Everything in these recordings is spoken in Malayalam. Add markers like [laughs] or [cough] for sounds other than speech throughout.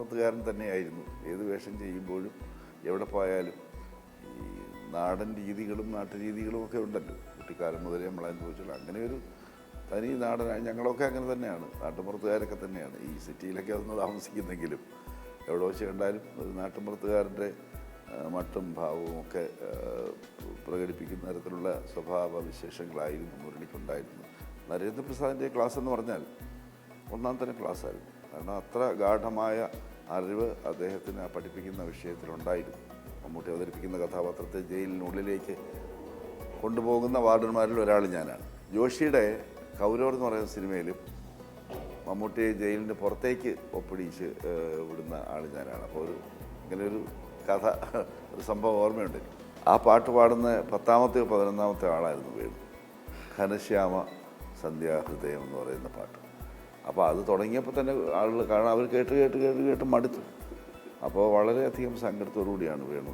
നാട്ടുമ്പുറത്തുകാരൻ തന്നെയായിരുന്നു. ഏത് വേഷം ചെയ്യുമ്പോഴും എവിടെ പോയാലും ഈ നാടൻ രീതികളും നാട്ടുരീതികളും ഒക്കെ ഉണ്ടല്ലോ. കുട്ടിക്കാലം മുതലേ നമ്മൾ അനുഭവിച്ചുള്ള. അങ്ങനെ ഒരു തനി നാടൻ ഞങ്ങളൊക്കെ അങ്ങനെ തന്നെയാണ്. നാട്ടുമ്പുറത്തുകാരൊക്കെ തന്നെയാണ്. ഈ സിറ്റിയിലൊക്കെ ഒന്ന് താമസിക്കുന്നെങ്കിലും എവിടെ വെച്ച് കണ്ടാലും ഒരു നാട്ടുമ്പുറത്തുകാരന്റെ മട്ടും ഭാവവും ഒക്കെ പ്രകടിപ്പിക്കുന്ന തരത്തിലുള്ള സ്വഭാവ വിശേഷങ്ങളായിരുന്നു മുരളിക്കുണ്ടായിരുന്നു നരേന്ദ്രപ്രസാദിന്റെ ക്ലാസ് എന്ന് പറഞ്ഞാൽ ഒന്നാം തരം ക്ലാസ്സായിരുന്നു. കാരണം അത്ര ഗാഠമായ അറിവ് അദ്ദേഹത്തിന് പഠിപ്പിക്കുന്ന വിഷയത്തിലുണ്ടായിരുന്നു. മമ്മൂട്ടി അവതരിപ്പിക്കുന്ന കഥാപാത്രത്തെ ജയിലിനുള്ളിലേക്ക് കൊണ്ടുപോകുന്ന വാർഡന്മാരിൽ ഒരാൾ ഞാനാണ്. ജോഷിയുടെ കൗരവർ എന്ന് പറയുന്ന സിനിമയിലും മമ്മൂട്ടിയെ ജയിലിന്റെ പുറത്തേക്ക് ഒപ്പിടിച്ച് വിടുന്ന ആൾ ഞാനാണ്. അപ്പോൾ ഒരു ഇങ്ങനെ ഒരു കഥ ഒരു സംഭവം ഓർമ്മയുണ്ട് ആ പാട്ട് പാടുന്ന പത്താമത്തെ പതിനൊന്നാമത്തെ ആളായിരുന്നു വേണു. ഘനശ്യാമ സന്ധ്യാഹൃദയം എന്ന് പറയുന്ന പാട്ട്. അപ്പോൾ അത് തുടങ്ങിയപ്പോൾ തന്നെ ആളുകൾ കാരണം അവർ കേട്ട് കേട്ട് കേട്ട് കേട്ട് മടുത്തു. അപ്പോൾ വളരെയധികം സങ്കടത്തോടു കൂടിയാണ് വേണു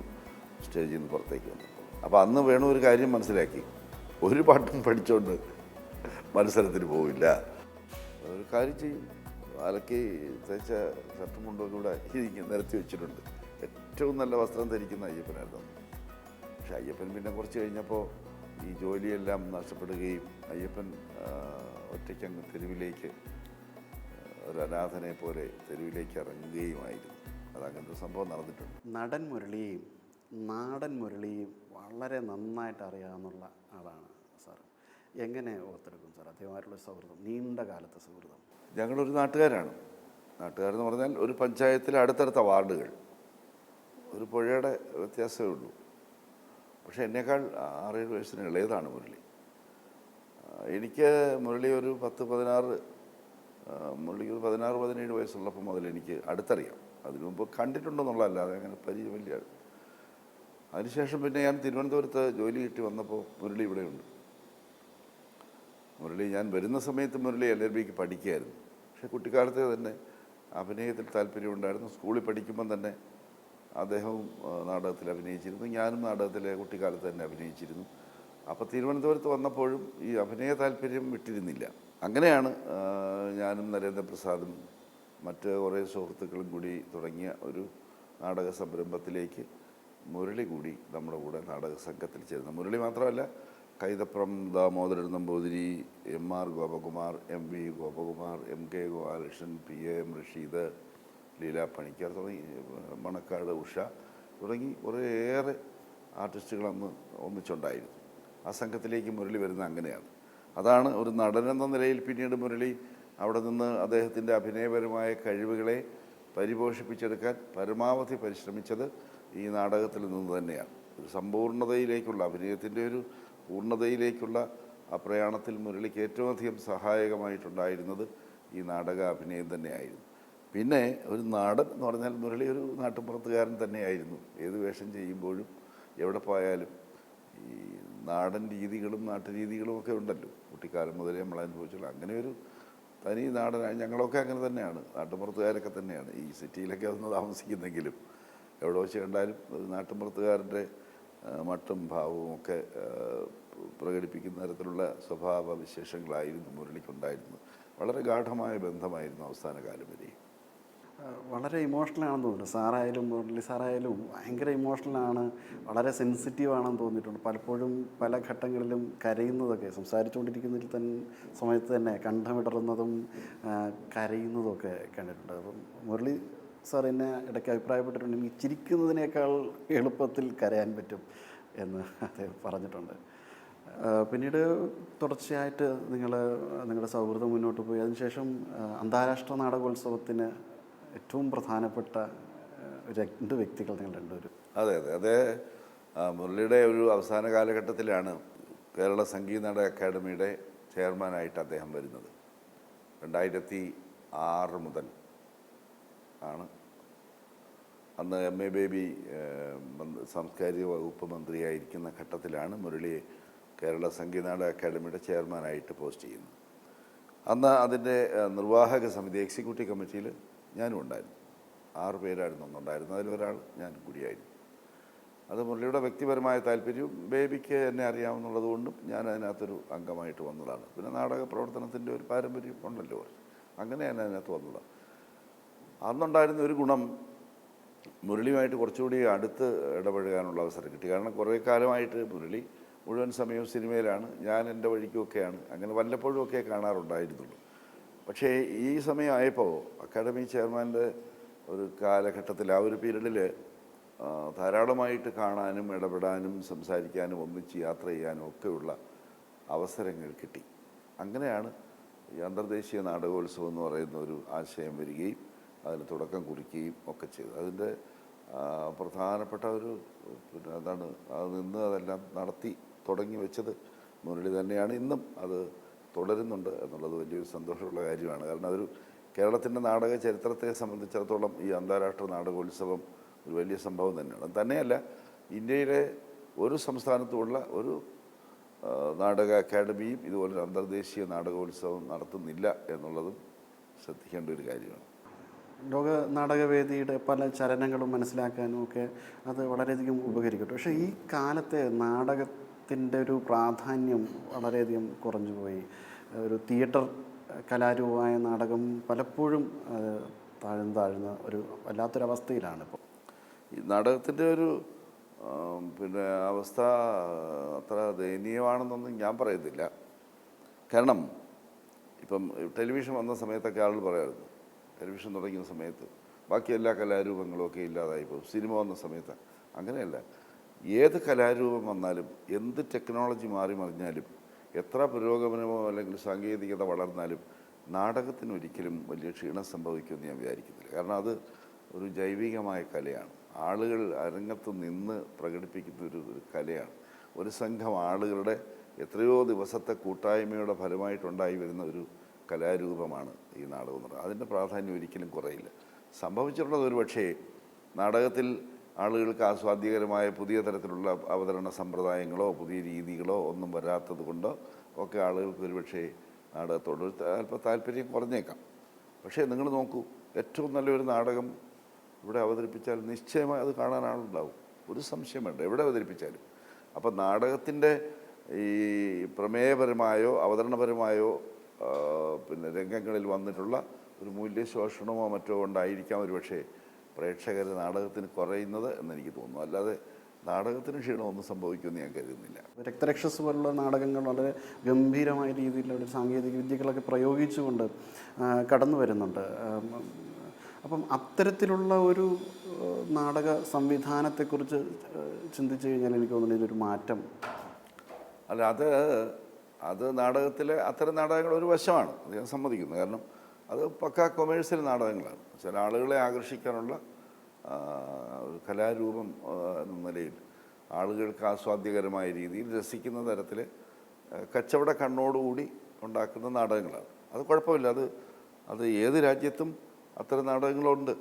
സ്റ്റേജിൽ നിന്ന് പുറത്തേക്ക് വന്നത്. അപ്പോൾ അന്ന് വേണു ഒരു കാര്യം മനസ്സിലാക്കി. ഒരു പാട്ടും പഠിച്ചുകൊണ്ട് മത്സരത്തിന് പോവില്ല. ഒരു കാര്യം ചെയ്യും. അലക്കി തേച്ച ഷർട്ടും മുണ്ടും ഇവിടെ ഇരിക്കും നിരത്തി വെച്ചിട്ടുണ്ട്. ഏറ്റവും നല്ല വസ്ത്രം ധരിക്കുന്ന അയ്യപ്പനായിരുന്നു. പക്ഷെ അയ്യപ്പൻ പിന്നെ കുറച്ച് കഴിഞ്ഞപ്പോൾ ഈ ജോലിയെല്ലാം നഷ്ടപ്പെടുകയും അയ്യപ്പൻ ഒറ്റയ്ക്ക് ഒറ്റയ്ക്കങ്ങ് തെരുവിലേക്ക് ഒരു അനാഥനെ പോലെ തെരുവിലേക്ക് ഇറങ്ങുകയുമായിരുന്നു. അതങ്ങനത്തെ സംഭവം നടന്നിട്ടുണ്ട്. നടൻ മുരളിയും നാടൻ മുരളിയും വളരെ നന്നായിട്ട് അറിയാവുന്നുള്ള ആളാണ് സാർ. എങ്ങനെ ഓർത്തെടുക്കും സാർ അദ്ദേഹമായിട്ടുള്ള സൗഹൃദം നീണ്ട കാലത്തെ സൗഹൃദം ഞങ്ങളൊരു നാട്ടുകാരാണ്. നാട്ടുകാരെന്ന് പറഞ്ഞാൽ ഒരു പഞ്ചായത്തിലെ അടുത്തടുത്ത വാർഡുകൾ. ഒരു പുഴയുടെ വ്യത്യാസമേ ഉള്ളൂ. പക്ഷേ എന്നേക്കാൾ ആറേഴ് വയസ്സിന് ഇളയതാണ് മുരളി. എനിക്ക് മുരളി ഒരു പത്ത് പതിനാറ് ഒരു പതിനാറ് പതിനേഴ് വയസ്സുള്ളപ്പോൾ മുതൽ എനിക്ക് അടുത്തറിയാം. അതിനു മുമ്പ് കണ്ടിട്ടുണ്ടെന്നുള്ളതല്ലാതെ അങ്ങനെ പരിചയമില്ല. അതിനുശേഷം പിന്നെ ഞാൻ തിരുവനന്തപുരത്ത് ജോലി കിട്ടി വന്നപ്പോൾ മുരളി ഇവിടെയുണ്ട് മുരളി ഞാൻ വരുന്ന സമയത്ത് മുരളി എൽ എൽ ബിക്ക് പഠിക്കുകയായിരുന്നു. പക്ഷേ കുട്ടിക്കാലത്തെ തന്നെ അഭിനയത്തിൽ താല്പര്യമുണ്ടായിരുന്നു സ്കൂളിൽ പഠിക്കുമ്പം തന്നെ അദ്ദേഹവും നാടകത്തിൽ അഭിനയിച്ചിരുന്നു. ഞാനും നാടകത്തിലെ കുട്ടിക്കാലത്ത് തന്നെ അഭിനയിച്ചിരുന്നു. അപ്പോൾ തിരുവനന്തപുരത്ത് വന്നപ്പോഴും ഈ അഭിനയ താല്പര്യം വിട്ടിരുന്നില്ല. അങ്ങനെയാണ് ഞാനും നരേന്ദ്രപ്രസാദും മറ്റ് കുറേ സുഹൃത്തുക്കളും കൂടി തുടങ്ങിയ ഒരു നാടക സംരംഭത്തിലേക്ക് മുരളി കൂടി നമ്മുടെ കൂടെ നാടക സംഘത്തിൽ ചേരുന്നത് മുരളി മാത്രമല്ല Kaithapram Damodaran Namboothiri M R Gopakumar M V Gopakumar M K Gopalakrishnan P A Rasheed Leela Panicker തുടങ്ങി മണക്കാട് ഉഷ തുടങ്ങി കുറേയേറെ ആർട്ടിസ്റ്റുകൾ അന്ന് ഒന്നിച്ചുണ്ടായിരുന്നു. ആ സംഘത്തിലേക്ക് മുരളി വരുന്ന അങ്ങനെയാണ്. അതാണ് ഒരു നടനെന്ന നിലയിൽ പിന്നീട് മുരളി അവിടെ നിന്ന് അദ്ദേഹത്തിന്റെ അഭിനയപരമായ കഴിവുകളെ പരിപോഷിപ്പിച്ചെടുക്കാൻ പരമാവധി പരിശ്രമിച്ചത് ഈ നാടകത്തിൽ നിന്ന് തന്നെയാണ്. ഒരു സമ്പൂർണതയിലേക്കുള്ള അഭിനയത്തിന്റെ ഒരു പൂർണതയിലേക്കുള്ള ആ പ്രയാണത്തിൽ മുരളിക്ക് ഏറ്റവും അധികം സഹായകമായിട്ടുണ്ടായിരുന്നത് ഈ നാടക അഭിനയം തന്നെയായിരുന്നു. പിന്നെ ഒരു നാടൻ എന്ന് പറഞ്ഞാൽ മുരളി ഒരു നാട്ടുപുറത്തുകാരൻ തന്നെയായിരുന്നു. ഏത് വേഷം ചെയ്യുമ്പോഴും എവിടെ പോയാലും ഈ നാടൻ രീതികളും നാട്ടുരീതികളും ഒക്കെ ഉണ്ടല്ലോ. കുട്ടിക്കാലം മുതലേ നമ്മൾ അനുഭവിച്ചുള്ള അങ്ങനെ ഒരു തനി നാടൻ ഞങ്ങളൊക്കെ അങ്ങനെ തന്നെയാണ്. നാട്ടുമ്പുറത്തുകാരൊക്കെ തന്നെയാണ്. ഈ സിറ്റിയിലൊക്കെ ഒന്ന് താമസിക്കുന്നെങ്കിലും എവിടെ വെച്ച് കണ്ടാലും നാട്ടുമ്പുറത്തുകാരന്റെ മട്ടും ഭാവവും ഒക്കെ പ്രകടിപ്പിക്കുന്ന തരത്തിലുള്ള സ്വഭാവ വിശേഷങ്ങളായിരുന്നു മുരളിക്കുണ്ടായിരുന്നത് വളരെ ഗാഠമായ ബന്ധമായിരുന്നു അവസാന കാലം വരെയും വളരെ ഇമോഷണൽ ആണെന്ന് തോന്നുന്നു. സാറായാലും മുരളി സാറായാലും ഭയങ്കര ഇമോഷണലാണ് വളരെ സെൻസിറ്റീവ് ആണെന്ന് തോന്നിയിട്ടുണ്ട്. പലപ്പോഴും പല ഘട്ടങ്ങളിലും കരയുന്നതൊക്കെ സംസാരിച്ചുകൊണ്ടിരിക്കുന്നതിൽ തന്നെ സമയത്ത് തന്നെ കണ്ഠമിടറുന്നതും കരയുന്നതൊക്കെ കണ്ടിട്ടുണ്ട്. അപ്പം മുരളി സാർ എന്നെ ഇടയ്ക്ക് അഭിപ്രായപ്പെട്ടിട്ടുണ്ട്. എനിക്ക് ചിരിക്കുന്നതിനേക്കാൾ എളുപ്പത്തിൽ കരയാൻ പറ്റും എന്ന് അദ്ദേഹം പറഞ്ഞിട്ടുണ്ട്. പിന്നീട് തുടർച്ചയായിട്ട് നിങ്ങൾ നിങ്ങളുടെ സൗഹൃദം മുന്നോട്ട് പോയി. അതിനുശേഷം അന്താരാഷ്ട്ര നാടകോത്സവത്തിന് ഏറ്റവും പ്രധാനപ്പെട്ട രണ്ട് വ്യക്തികൾ നിങ്ങൾ രണ്ടുപേരും. അതെ അതെ. അതെ മുരളിയുടെ ഒരു അവസാന കാലഘട്ടത്തിലാണ് കേരള സംഗീത നാടക അക്കാദമിയുടെ ചെയർമാനായിട്ട് അദ്ദേഹം വരുന്നത്. രണ്ടായിരത്തി ആറ് മുതൽ ആണ്. അന്ന് എം എ ബേബി സാംസ്കാരിക വകുപ്പ് മന്ത്രിയായിരിക്കുന്ന ഘട്ടത്തിലാണ് മുരളിയെ കേരള സംഗീത നാടക അക്കാദമിയുടെ ചെയർമാനായിട്ട് പോസ്റ്റ് ചെയ്യുന്നത്. അന്ന് അതിന്റെ നിർവാഹക സമിതി എക്സിക്യൂട്ടീവ് കമ്മിറ്റിയിൽ ഞാനും ഉണ്ടായിരുന്നു. ആറ് പേരായിരുന്നു അന്നുണ്ടായിരുന്നു അതിലൊരാൾ ഞാൻ കൂടിയായിരുന്നു. അത് മുരളിയുടെ വ്യക്തിപരമായ താല്പര്യവും ബേബിക്ക് എന്നെ അറിയാമെന്നുള്ളത് കൊണ്ടും ഞാൻ അതിനകത്തൊരു അംഗമായിട്ട് വന്നതാണ്. പിന്നെ നാടക പ്രവർത്തനത്തിന്റെ ഒരു പാരമ്പര്യം ഉണ്ടല്ലോ. അങ്ങനെ ഞാൻ അതിനകത്ത് വന്നതാണ് അന്നുണ്ടായിരുന്ന ഒരു ഗുണം മുരളിയുമായിട്ട് കുറച്ചുകൂടി അടുത്ത് ഇടപഴകാനുള്ള അവസരം കിട്ടി. കാരണം കുറേ കാലമായിട്ട് മുരളി മുഴുവൻ സമയവും സിനിമയിലാണ്. ഞാൻ എന്റെ വഴിക്കുമൊക്കെയാണ് അങ്ങനെ വല്ലപ്പോഴും ഒക്കെ കാണാറുണ്ടായിരുന്നുള്ളൂ. പക്ഷേ ഈ സമയമായപ്പോൾ അക്കാദമി ചെയർമാന്റെ ഒരു കാലഘട്ടത്തിൽ ആ ഒരു പീരീഡിൽ ധാരാളമായിട്ട് കാണാനും ഇടപെടാനും സംസാരിക്കാനും ഒന്നിച്ച് യാത്ര ചെയ്യാനും ഒക്കെയുള്ള അവസരങ്ങൾ കിട്ടി. അങ്ങനെയാണ് ഈ അന്തർദേശീയ നാടകോത്സവം എന്ന് പറയുന്ന ഒരു ആശയം വരികയും അതിന് തുടക്കം കുറിക്കുകയും ഒക്കെ ചെയ്തു അതിന്റെ പ്രധാനപ്പെട്ട ഒരു പിന്നെ അതാണ് അത് നിന്ന് അതെല്ലാം നടത്തി തുടങ്ങി വെച്ചത് മുരളി തന്നെയാണ്. ഇന്നും അത് തുടരുന്നുണ്ട് എന്നുള്ളത് വലിയൊരു സന്തോഷമുള്ള കാര്യമാണ്. കാരണം അതൊരു കേരളത്തിന്റെ നാടക ചരിത്രത്തെ സംബന്ധിച്ചിടത്തോളം ഈ അന്താരാഷ്ട്ര നാടകോത്സവം ഒരു വലിയ സംഭവം തന്നെയാണ്. തന്നെയല്ല ഇന്ത്യയിലെ ഒരു സംസ്ഥാനത്തുമുള്ള ഒരു നാടക അക്കാദമിയും ഇതുപോലൊരു അന്തർദേശീയ നാടകോത്സവം നടത്തുന്നില്ല എന്നുള്ളതും ശ്രദ്ധിക്കേണ്ട ഒരു കാര്യമാണ്. ലോക നാടകവേദിയുടെ പല ചലനങ്ങളും മനസ്സിലാക്കാനും ഒക്കെ അത് വളരെയധികം ഉപകരിക്കട്ടെ. പക്ഷേ ഈ കാലത്തെ നാടകത്തിന്റെ ഒരു പ്രാധാന്യം വളരെയധികം കുറഞ്ഞു പോയി. ഒരു തിയേറ്റർ കലാരൂപമായ നാടകം പലപ്പോഴും താഴ്ന്നു താഴ്ന്ന ഒരു വല്ലാത്തൊരവസ്ഥയിലാണ് ഇപ്പോൾ ഈ നാടകത്തിന്റെ ഒരു പിന്നെ അവസ്ഥ അത്ര ദയനീയമാണെന്നൊന്നും ഞാൻ പറയത്തില്ല. കാരണം ഇപ്പം ടെലിവിഷൻ വന്ന സമയത്തൊക്കെ ആളുകൾ പറയായിരുന്നു ടെലിവിഷൻ തുടങ്ങിയ സമയത്ത് ബാക്കി എല്ലാ കലാരൂപങ്ങളും ഒക്കെ ഇല്ലാതായി പോകും സിനിമ വന്ന സമയത്ത് അങ്ങനെയല്ല. ഏത് കലാരൂപം വന്നാലും എന്ത് ടെക്നോളജി മാറി മറിഞ്ഞാലും എത്ര പുരോഗമനമോ അല്ലെങ്കിൽ സാങ്കേതികത വളർന്നാലും നാടകത്തിന് ഒരിക്കലും വലിയ ക്ഷീണം സംഭവിക്കുമെന്ന് ഞാൻ വിചാരിക്കുന്നില്ല. കാരണം അത് ഒരു ജൈവികമായ കലയാണ്. ആളുകൾ അരങ്ങത്ത് നിന്ന് പ്രകടിപ്പിക്കുന്ന ഒരു കലയാണ്. ഒരു സംഘം ആളുകളുടെ എത്രയോ ദിവസത്തെ കൂട്ടായ്മയുടെ ഫലമായിട്ടുണ്ടായി വരുന്ന ഒരു കലാരൂപമാണ് ഈ നാടകം എന്ന് പറയുന്നത്. അതിന്റെ പ്രാധാന്യം ഒരിക്കലും കുറയില്ല. സംഭവിച്ചിട്ടുള്ളത് ഒരു പക്ഷേ നാടകത്തിൽ ആളുകൾക്ക് ആസ്വാദ്യകരമായ പുതിയ തരത്തിലുള്ള അവതരണ സമ്പ്രദായങ്ങളോ പുതിയ രീതികളോ ഒന്നും വരാത്തത് കൊണ്ടോ ഒക്കെ ആളുകൾക്ക് ഒരുപക്ഷേ നാടകത്തോട് അല്പം താല്പര്യം കുറഞ്ഞേക്കാം. പക്ഷേ നിങ്ങൾ നോക്കൂ ഏറ്റവും നല്ലൊരു നാടകം ഇവിടെ അവതരിപ്പിച്ചാൽ നിശ്ചയമായി അത് കാണാൻ ആളുണ്ടാവും ഒരു സംശയം വേണ്ട എവിടെ അവതരിപ്പിച്ചാലും. അപ്പം നാടകത്തിന്റെ ഈ പ്രമേയപരമായോ അവതരണപരമായോ പിന്നെ രംഗങ്ങളിൽ വന്നിട്ടുള്ള ഒരു മൂല്യശോഷണമോ മറ്റോ ഉണ്ടായിരിക്കാം ഒരു പക്ഷേ പ്രേക്ഷകർ നാടകത്തിന് കുറയുന്നത് എന്നെനിക്ക് തോന്നുന്നു. അല്ലാതെ നാടകത്തിന് ക്ഷീണമൊന്നും സംഭവിക്കുമെന്ന് ഞാൻ കരുതുന്നില്ല. രക്തരക്ഷസ് പോലുള്ള നാടകങ്ങൾ വളരെ ഗംഭീരമായ രീതിയിലുള്ള സാങ്കേതിക വിദ്യകളൊക്കെ പ്രയോഗിച്ചുകൊണ്ട് കടന്നു വരുന്നുണ്ട്. അപ്പം അത്തരത്തിലുള്ള ഒരു നാടക സംവിധാനത്തെക്കുറിച്ച് ചിന്തിച്ചു കഴിഞ്ഞാൽ എനിക്ക് തോന്നുന്നു ഇതൊരു മാറ്റം. അല്ല അത് അത് നാടകത്തിലെ അത്തരം നാടകങ്ങൾ ഒരു വശമാണ്. അത് ഞാൻ സമ്മതിക്കുന്നു. കാരണം അത് പക്ക കൊമേഴ്സ്യൽ നാടകങ്ങളാണ്. ചില ആളുകളെ ആകർഷിക്കാനുള്ള ഒരു കലാരൂപം എന്ന നിലയിൽ ആളുകൾക്ക് ആസ്വാദ്യകരമായ രീതിയിൽ രസിക്കുന്ന തരത്തിൽ കച്ചവട കണ്ണോടുകൂടി ഉണ്ടാക്കുന്ന നാടകങ്ങളാണ്. അത് കുഴപ്പമില്ല. അത് അത് ഏത് രാജ്യത്തും അത്തരം നാടകങ്ങളുണ്ട്.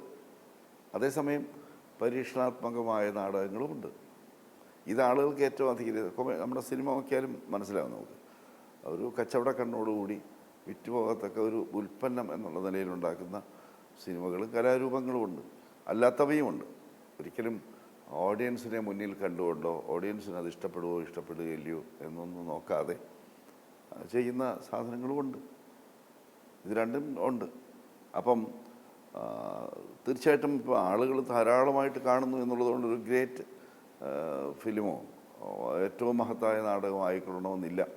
അതേസമയം പരീക്ഷണാത്മകമായ നാടകങ്ങളുമുണ്ട്. ഇത് ആളുകൾക്ക് ഏറ്റവും അധികം നമ്മുടെ സിനിമ നോക്കിയാലും മനസ്സിലാവും നമുക്ക്. ഒരു കച്ചവട കണ്ണോടുകൂടി വിറ്റുപോകത്തക്ക ഒരു ഉൽപ്പന്നം എന്നുള്ള നിലയിലുണ്ടാക്കുന്ന സിനിമകളും കലാരൂപങ്ങളുമുണ്ട്. അല്ലാത്തവയുമുണ്ട്. ഒരിക്കലും ഓഡിയൻസിനെ മുന്നിൽ കണ്ടുകൊണ്ടോ ഓഡിയൻസിന് അത് ഇഷ്ടപ്പെടുകയോ ഇഷ്ടപ്പെടുകയില്ലയോ എന്നൊന്നും നോക്കാതെ ചെയ്യുന്ന സാധനങ്ങളുമുണ്ട്. ഇത് രണ്ടും ഉണ്ട്. അപ്പം തീർച്ചയായിട്ടും ഇപ്പോൾ ആളുകൾ ധാരാളമായിട്ട് കാണുന്നു എന്നുള്ളതുകൊണ്ട് ഒരു ഗ്രേറ്റ് ഫിലിമോ ഏറ്റവും മഹത്തായ നാടകം ആയിക്കൊള്ളണമെന്നില്ല.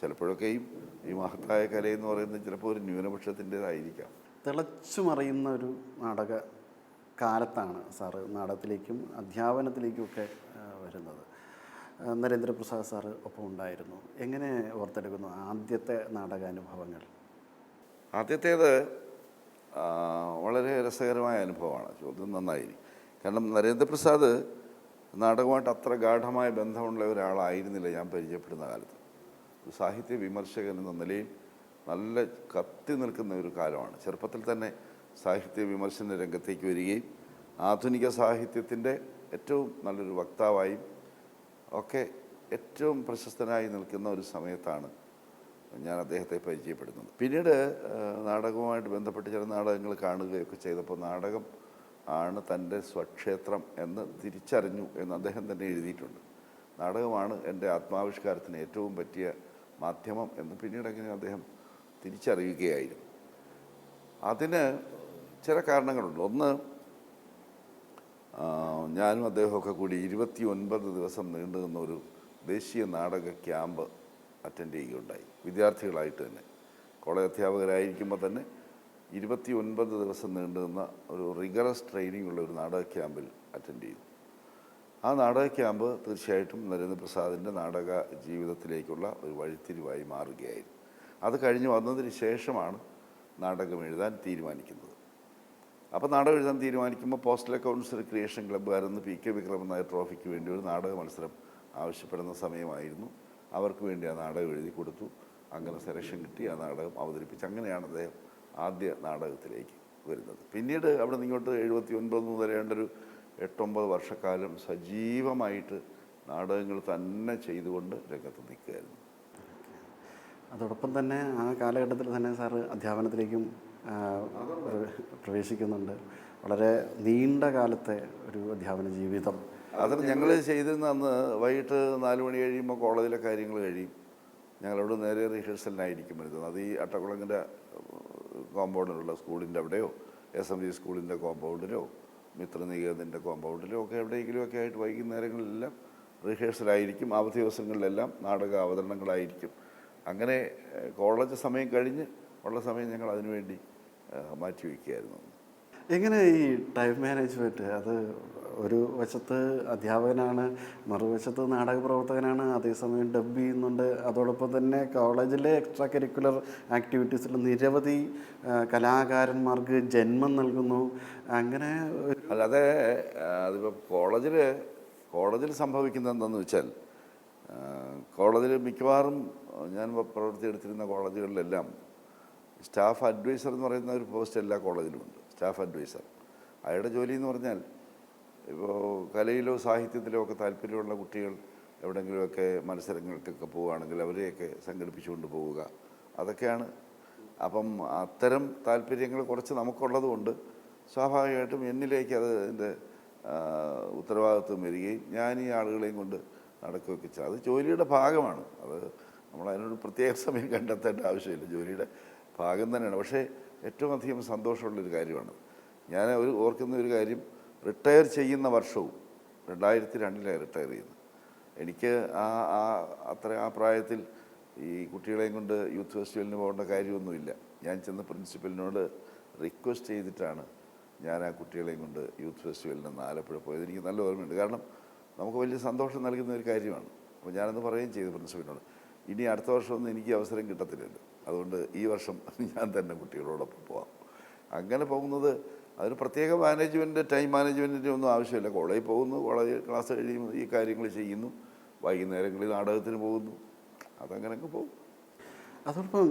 ചിലപ്പോഴൊക്കെയും ഈ മഹത്തായ കലയെന്ന് പറയുന്നത് ചിലപ്പോൾ ഒരു ന്യൂനപക്ഷത്തിന്റെതായിരിക്കാം. തിളച്ചു മറിയുന്ന ഒരു നാടക കാലത്താണ് സാറ് നാടകത്തിലേക്കും അധ്യാപനത്തിലേക്കും ഒക്കെ ആ, വരുന്നത്. നരേന്ദ്രപ്രസാദ് സാറ് ഒപ്പം ഉണ്ടായിരുന്നു. എങ്ങനെ ഓർത്തെടുക്കുന്നു ആദ്യത്തെ നാടകാനുഭവങ്ങൾ? ആദ്യത്തേത് വളരെ രസകരമായ അനുഭവമാണ്. ചോദ്യം നന്നായി. കാരണം നരേന്ദ്രപ്രസാദ് നാടകമായിട്ട് അത്ര ഗാഠമായ ബന്ധമുള്ള ഒരാളായിരുന്നില്ല ഞാൻ പരിചയപ്പെടുന്ന കാലത്ത്. സാഹിത്യ വിമർശകൻ എന്ന നിലയിൽ നല്ല കത്തി നിൽക്കുന്ന ഒരു കാലമാണ്. ചെറുപ്പത്തിൽ തന്നെ സാഹിത്യ വിമർശന രംഗത്തേക്ക് വരികയും ആധുനിക സാഹിത്യത്തിന്റെ ഏറ്റവും നല്ലൊരു വക്താവായും ഒക്കെ ഏറ്റവും പ്രശസ്തനായി നിൽക്കുന്ന ഒരു സമയത്താണ് ഞാൻ അദ്ദേഹത്തെ പരിചയപ്പെടുന്നത്. പിന്നീട് നാടകവുമായിട്ട് ബന്ധപ്പെട്ട് ചില നാടകങ്ങൾ കാണുകയൊക്കെ ചെയ്തപ്പോൾ നാടകം ആണ് തന്റെ സ്വക്ഷേത്രം എന്ന് തിരിച്ചറിഞ്ഞു എന്ന് അദ്ദേഹം തന്നെ എഴുതിയിട്ടുണ്ട്. നാടകമാണ് എന്റെ ആത്മാവിഷ്കാരത്തിന് ഏറ്റവും പറ്റിയ മാധ്യമം എന്ന് പിന്നീട് അങ്ങനെ അദ്ദേഹം തിരിച്ചറിയുകയായിരുന്നു. അതിന് ചില കാരണങ്ങളുണ്ട്. ഒന്ന് ഞാനും അദ്ദേഹമൊക്കെ കൂടി ഇരുപത്തി ഒൻപത് ദിവസം നീണ്ടു നിന്ന ഒരു ദേശീയ നാടക ക്യാമ്പ് അറ്റൻഡ് ചെയ്യുകയുണ്ടായി. വിദ്യാർത്ഥികളായിട്ട് തന്നെ. കോളേജ് അധ്യാപകരായിരിക്കുമ്പോൾ തന്നെ ഇരുപത്തി ഒൻപത് ദിവസം നീണ്ടു നിന്ന ഒരു റിഗറസ് ട്രെയിനിങ് ഉള്ള ഒരു നാടക ക്യാമ്പിൽ അറ്റൻഡ് ചെയ്തു. ആ നാടക ക്യാമ്പ് തീർച്ചയായിട്ടും നരേന്ദ്രപ്രസാദിന്റെ നാടക ജീവിതത്തിലേക്കുള്ള ഒരു വഴിത്തിരിവായി മാറുകയായിരുന്നു. അത് കഴിഞ്ഞ് വന്നതിന് ശേഷമാണ് നാടകം എഴുതാൻ തീരുമാനിക്കുന്നത്. അപ്പോൾ നാടകം എഴുതാൻ തീരുമാനിക്കുമ്പോൾ പോസ്റ്റൽ അക്കൗണ്ട്സ് റിക്രിയേഷൻ ക്ലബ്ബുകാരെന്ന് പി കെ വിക്രമൻ നായർ ട്രോഫിക്ക് വേണ്ടി ഒരു നാടക മത്സരം ആവശ്യപ്പെടുന്ന സമയമായിരുന്നു. അവർക്ക് വേണ്ടി ആ നാടകം എഴുതി കൊടുത്തു. അങ്ങനെ സെലക്ഷൻ കിട്ടി ആ നാടകം അവതരിപ്പിച്ച്. അങ്ങനെയാണ് അദ്ദേഹം ആദ്യ നാടകത്തിലേക്ക് വരുന്നത്. പിന്നീട് അവിടെ നിങ്ങോട്ട് എഴുപത്തി ഒൻപത് മുതൽ ഏണ്ടൊരു എട്ടൊമ്പത് വർഷക്കാലം സജീവമായിട്ട് നാടകങ്ങൾ തന്നെ ചെയ്തുകൊണ്ട് രംഗത്ത് നിൽക്കുകയായിരുന്നു. അതോടൊപ്പം തന്നെ ആ കാലഘട്ടത്തിൽ തന്നെ സാറ് അധ്യാപനത്തിലേക്കും പ്രവേശിക്കുന്നുണ്ട്. വളരെ നീണ്ട കാലത്തെ ഒരു അധ്യാപന ജീവിതം. അത് ഞങ്ങൾ ചെയ്തിരുന്ന അന്ന് വൈകിട്ട് നാല് മണി കഴിയുമ്പോൾ കോളേജിലെ കാര്യങ്ങൾ കഴിയും. ഞങ്ങളവിടെ നേരെ റിഹേഴ്സലിനായിരിക്കും വരുന്നത്. അത് ഈ അട്ടക്കുളങ്ങര കോമ്പൗണ്ടിലുള്ള സ്കൂളിന്റെ അവിടെയോ എസ് എം ജി സ്കൂളിന്റെ കോമ്പൗണ്ടിലോ മിത്രനികേതന്റെ കോമ്പൗണ്ടിലോ ഒക്കെ എവിടെയെങ്കിലും ഒക്കെ ആയിട്ട് വൈകുന്നേരങ്ങളിലെല്ലാം റിഹേഴ്സലായിരിക്കും. അവധി ദിവസങ്ങളിലെല്ലാം നാടക അവതരണങ്ങളായിരിക്കും അങ്ങനെ കോളേജ് സമയം കഴിഞ്ഞ് ഉള്ള സമയം ഞങ്ങൾ അതിനുവേണ്ടി മാറ്റിവെക്കുകയായിരുന്നു എങ്ങനെ ഈ ടൈം മാനേജ്മെന്റ് അത് ഒരു വശത്ത് അധ്യാപകനാണ് മറുവശത്ത് നാടക പ്രവർത്തകനാണ് അതേസമയം ഡബ് ചെയ്യുന്നുണ്ട്. അതോടൊപ്പം തന്നെ കോളേജിലെ എക്സ്ട്രാ കരിക്കുലർ ആക്ടിവിറ്റീസിൽ നിരവധി കലാകാരന്മാർക്ക് ജന്മം നൽകുന്നു. അങ്ങനെ അല്ലാതെ അതിപ്പോൾ കോളേജിൽ കോളേജിൽ സംഭവിക്കുന്നത് എന്താണെന്ന് വെച്ചാൽ കോളേജിൽ മിക്കവാറും ഞാൻ പ്രവർത്തിയെടുത്തിരുന്ന കോളേജുകളിലെല്ലാം സ്റ്റാഫ് അഡ്വൈസർ എന്ന് പറയുന്ന ഒരു പോസ്റ്റ് എല്ലാ കോളേജിലുമുണ്ട് സ്റ്റാഫ് അഡ്വൈസർ. അയാളുടെ ജോലി എന്ന് പറഞ്ഞാൽ ഇപ്പോൾ കലയിലോ സാഹിത്യത്തിലോ ഒക്കെ താല്പര്യമുള്ള കുട്ടികൾ എവിടെയെങ്കിലുമൊക്കെ മത്സരങ്ങൾക്കൊക്കെ പോവുകയാണെങ്കിൽ അവരെയൊക്കെ സംഘടിപ്പിച്ചുകൊണ്ട് പോവുക. അതൊക്കെയാണ്. അപ്പം അത്തരം താല്പര്യങ്ങൾ കുറച്ച് നമുക്കുള്ളതുകൊണ്ട് സ്വാഭാവികമായിട്ടും എന്നിലേക്ക് അത് അതിന്റെ ഉത്തരവാദിത്വം വരികയും ഞാൻ ഈ ആളുകളെയും കൊണ്ട് നടക്കുകയൊക്കെ ചെയ്യുക അത് ജോലിയുടെ ഭാഗമാണ്. അത് നമ്മൾ അതിനൊരു പ്രത്യേക സമയം കണ്ടെത്തേണ്ട ആവശ്യമില്ല. ജോലിയുടെ ഭാഗം തന്നെയാണ്. പക്ഷേ ഏറ്റവും അധികം സന്തോഷമുള്ളൊരു കാര്യമാണ്. ഞാൻ ഒരു ഓർക്കുന്ന ഒരു കാര്യം റിട്ടയർ ചെയ്യുന്ന വർഷവും രണ്ടായിരത്തി രണ്ടിലാണ് റിട്ടയർ ചെയ്യുന്നത്. എനിക്ക് ആ ആ അത്ര ആ പ്രായത്തിൽ ഈ കുട്ടികളെയും കൊണ്ട് യൂത്ത് ഫെസ്റ്റിവലിന് പോകേണ്ട കാര്യമൊന്നുമില്ല. ഞാൻ ചെന്ന പ്രിൻസിപ്പലിനോട് റിക്വസ്റ്റ് ചെയ്തിട്ടാണ് ഞാൻ ആ കുട്ടികളെയും കൊണ്ട് യൂത്ത് ഫെസ്റ്റിവലിന് ആലപ്പുഴ പോയത്. എനിക്ക് നല്ല ഓർമ്മയുണ്ട്. കാരണം നമുക്ക് വലിയ സന്തോഷം നൽകുന്ന ഒരു കാര്യമാണ്. അപ്പോൾ ഞാനന്ന് പറയുകയും ചെയ്തു പ്രിൻസിപ്പിനോട് ഇനി അടുത്ത വർഷമൊന്നും എനിക്ക് അവസരം കിട്ടത്തില്ലല്ലോ. അതുകൊണ്ട് ഈ വർഷം [laughs] ഞാൻ തന്നെ കുട്ടികളോടൊപ്പം പോവാം. അങ്ങനെ പോകുന്നത് അതിന് പ്രത്യേക മാനേജ്മെന്റ് ടൈം മാനേജ്മെന്റിന്റെ ഒന്നും ആവശ്യമില്ല. കോളേജിൽ പോകുന്നു കോളേജ് ക്ലാസ് കഴിയുമ്പോൾ ഈ കാര്യങ്ങൾ ചെയ്യുന്നു. വൈകുന്നേരങ്ങളിൽ നാടകത്തിന് പോകുന്നു. അതങ്ങനെയൊക്കെ പോകും. അതോടൊപ്പം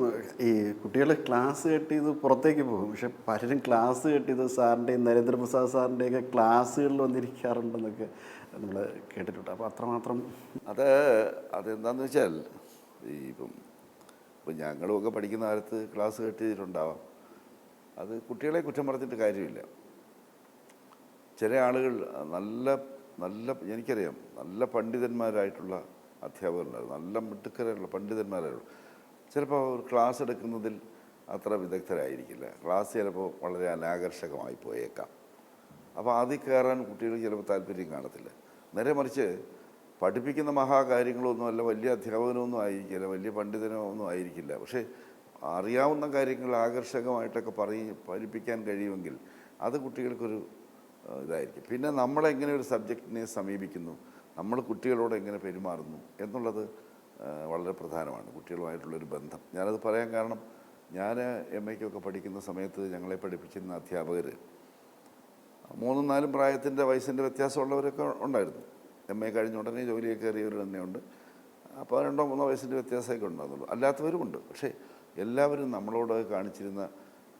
ഈ കുട്ടികൾ ക്ലാസ് കട്ട് ചെയ്ത് പുറത്തേക്ക് പോകും. പക്ഷെ പലരും ക്ലാസ് കട്ട് ചെയ്ത് സാറിന്റെയും നരേന്ദ്രപ്രസാദ് സാറിന്റെയൊക്കെ ക്ലാസ്സുകളിൽ വന്നിരിക്കാറുണ്ടെന്നൊക്കെ നമ്മൾ കേട്ടിട്ടുണ്ട്. അപ്പോൾ അത്രമാത്രം അത് അതെന്താണെന്ന് വെച്ചാൽ ഈ ഇപ്പം ഇപ്പം ഞങ്ങളുമൊക്കെ പഠിക്കുന്ന കാലത്ത് ക്ലാസ് കട്ട് ചെയ്തിട്ടുണ്ടാവാം അത് കുട്ടികളെ കുറ്റം പറഞ്ഞിട്ട് കാര്യമില്ല. ചില ആളുകൾ നല്ല നല്ല എനിക്കറിയാം നല്ല പണ്ഡിതന്മാരായിട്ടുള്ള അധ്യാപകരുണ്ടായിരുന്നു. നല്ല മിടുക്കരായിട്ടുള്ള പണ്ഡിതന്മാരായിട്ടുള്ള ചിലപ്പോൾ ഒരു ക്ലാസ് എടുക്കുന്നതിൽ അത്ര വിദഗ്ധരായിരിക്കില്ല. ക്ലാസ് ചിലപ്പോൾ വളരെ അനാകർഷകമായി പോയേക്കാം. അപ്പോൾ അതിൽ കയറാൻ കുട്ടികൾ ചിലപ്പോൾ താല്പര്യം കാണത്തില്ല. നേരെ മറിച്ച് പഠിപ്പിക്കുന്ന മഹാകാര്യങ്ങളൊന്നും അല്ല വലിയ അധ്യാപകനൊന്നും ആയിരിക്കില്ല വലിയ പണ്ഡിതനോ ഒന്നും ആയിരിക്കില്ല. പക്ഷേ അറിയാവുന്ന കാര്യങ്ങൾ ആകർഷകമായിട്ടൊക്കെ പറയും പഠിപ്പിക്കാൻ കഴിയുമെങ്കിൽ അത് കുട്ടികൾക്കൊരു ഇതായിരിക്കും. പിന്നെ നമ്മളെങ്ങനെ ഒരു സബ്ജക്റ്റിനെ സമീപിക്കുന്നു? നമ്മൾ കുട്ടികളോട് എങ്ങനെ പെരുമാറുന്നു? എന്നുള്ളത് വളരെ പ്രധാനമാണ് കുട്ടികളുമായിട്ടുള്ളൊരു ബന്ധം. ഞാനത് പറയാൻ കാരണം ഞാൻ എം എക്കൊക്കെ പഠിക്കുന്ന സമയത്ത് ഞങ്ങളെ പഠിപ്പിച്ചിരുന്ന അധ്യാപകർ മൂന്നും നാലും പ്രായത്തിന്റെ വയസ്സിന്റെ വ്യത്യാസമുള്ളവരൊക്കെ ഉണ്ടായിരുന്നു. എം എ കഴിഞ്ഞ ഉടനെ ജോലിയൊക്കെ കയറിയവർ തന്നെയുണ്ട്. അപ്പോൾ രണ്ടോ മൂന്നോ വയസ്സിന്റെ വ്യത്യാസമൊക്കെ ഉണ്ടാകുന്നുള്ളൂ. അല്ലാത്തവരുമുണ്ട് പക്ഷേ എല്ലാവരും നമ്മളോട് കാണിച്ചിരുന്ന